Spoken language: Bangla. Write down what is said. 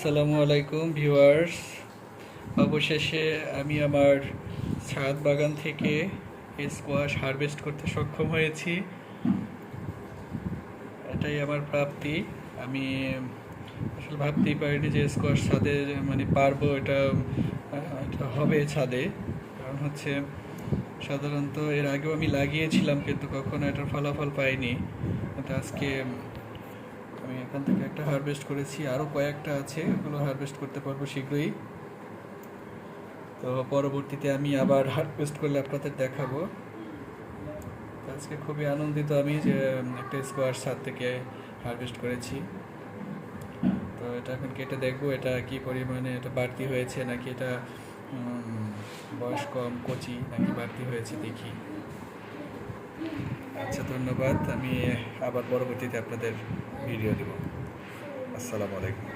আসসালামু আলাইকুম, ভিউয়ার্স। অবশেষে আমি আমার ছাদ বাগান থেকে স্কোয়াশ হারভেস্ট করতে সক্ষম হয়েছি। এটাই আমার প্রাপ্তি। আমি আসলে ভাবতেই পারিনি যে স্কোয়াশ ছাদে মানে পারব এটা এটা হবে ছাদে। কারণ হচ্ছে সাধারণত এর আগেও আমি লাগিয়েছিলাম, কিন্তু কখনো এটার ফলাফল পাইনি। আজকে আমি এখান থেকে একটা হারভেস্ট করেছি আরও কয়েকটা আছে, ওগুলো হারভেস্ট করতে পারব শীঘ্রই। তো পরবর্তীতে আমি আবার হারভেস্ট করলে আপনাদের দেখাবো। আজকে খুবই আনন্দিত আমি যে একটা স্কোয়ার ছাদ থেকে হারভেস্ট করেছি। তো এটা এখন কেটে দেখব, এটা কি পরিমাণে এটা বাড়তি হয়েছে নাকি এটা বয়স কম, কচি নাকি বাড়তি হয়েছে দেখি। আচ্ছা ধন্যবাদ। আমি আবার পরবর্তীতে আপনাদের ভিডিও দেব। আসসালামু আলাইকুম।